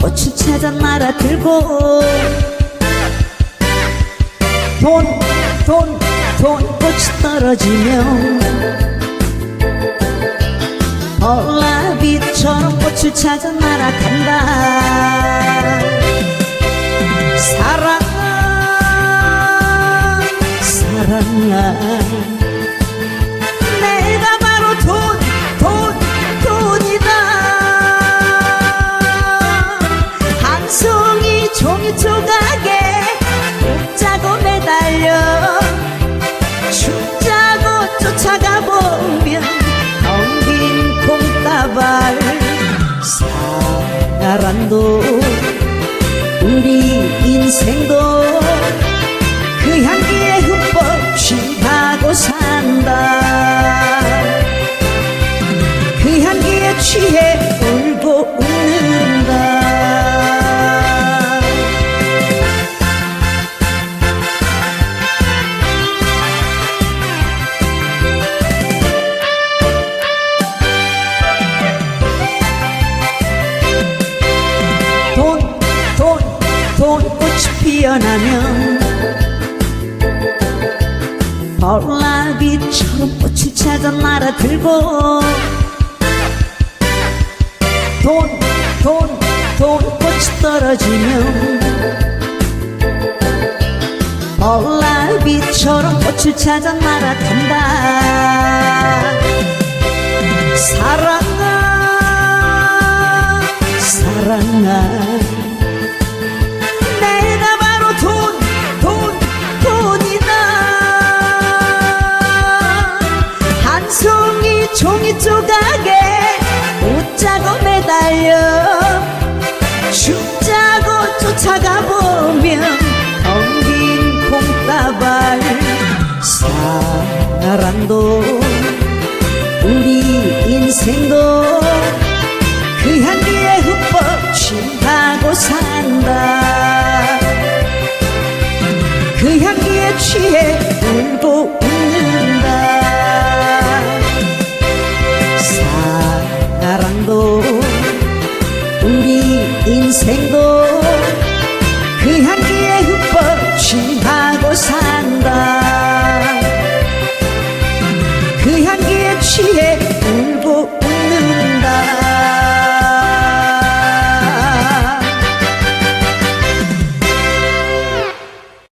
꽃을 찾아 날아들고. 돈, 돈, 돈 꽃이 떨어지면 얼라비처럼 꽃을 찾아 날아간다. 사랑 사랑아 사랑도 우리 인생도 그 향기에 흠뻑 취하고 산 돈 꽃이 피어나면 벌나비처럼 꽃을 찾아 날아들고 돈, 돈, 돈 꽃이 떨어지면 벌나비처럼 꽃을 찾아 날아간다. 사랑 조각에 웃자고 매달려. 춤자고 쫓아가 보면 텅빈 콩다발 사랑도 우리 인생도 그 향기에 흠뻑 취하고 산다. 그 향기에 취해 울고 웃는 인생도 그 향기에 흠뻑 취하고 산다